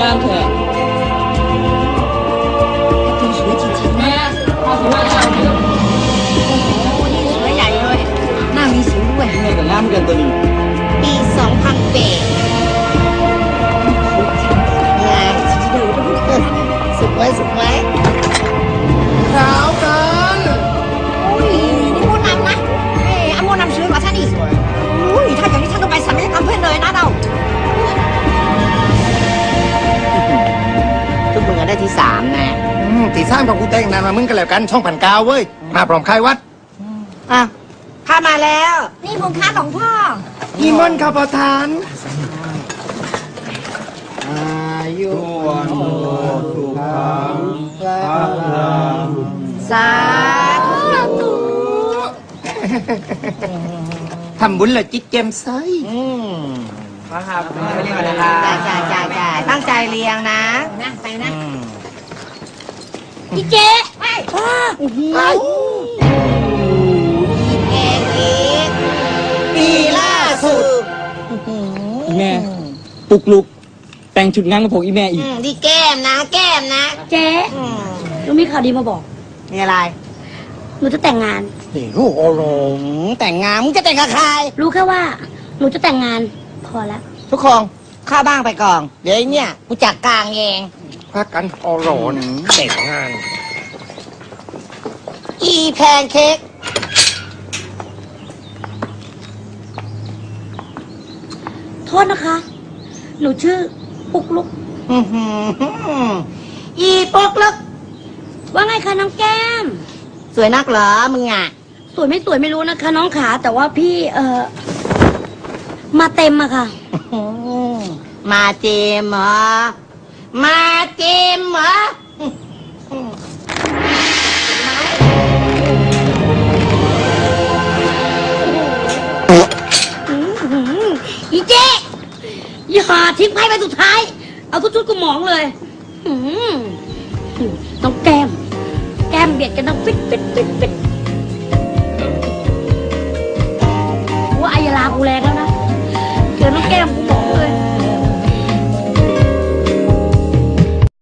งามเถอะแม่สวยจังเลยวัวใหญ่เลยหน้ามีสิด้วยแม่ก็งามเกินตัวนี้ปีสองพันแปด สามนะ อืมตีสร้างกับกูแต่งนานมามึงกันแล้วกันช่องผันกาวเว้ย มาพร้อมใครวัดอะข้ามาแล้ว นี่ผมค้าของพ่ออีมอนข้าประธานอายุสาธุทำบุญและจิตแจ่มใสอืมครับไม่เรียกอะไรครับจ่ายจ่ายจ่ายจ่ายตั้งใจเรียงนะ นะไปนะ พี่เจ๊ไปโอ้โหเองอีกปีล่าสุดอีแม่ปลุกลุก แต่งชุดงานกับผมอีแม่อีอืกมดีแก้มนะ แก้มนะเจ๊อืมหนูมีข่าวดีมาบอก มีอะไรหนูจะแต่งงานนี่ลูกโอโรอืมแต่งงานมึงจะแต่งกับใครรู้แค่ว่า หนูจะแต่งงานพอแล้วทุกคนเข้าบ้างไปก่อน เดี๋ยวไอ้เนี่ยกูจัดกลางเอง พักกันโอโรนแต่งงาน อีแพนเค้กโทษนะคะ หนูชื่อปุกลุก อื้อหืออีปกลึกว่าไงคะน้องแก้ม สวยนักเหรอมึงอะ สวยไม่สวยไม่รู้นะคะ น้องขา แต่ว่าพี่เออมาเต็มอะค่ะ อืมมาเจมเหรอ มาเจมเหรออีเจ๊อย่าทิ้งไพ่ไปสุดท้าย เอาทุกชุดกูหมองเลยหืมน้องแก้ม แก้มเบียดกันน้องฟิตฟิตฟิตฟิตว่าอายาลากูแรงแล้วนะเจอน้องแก้มกู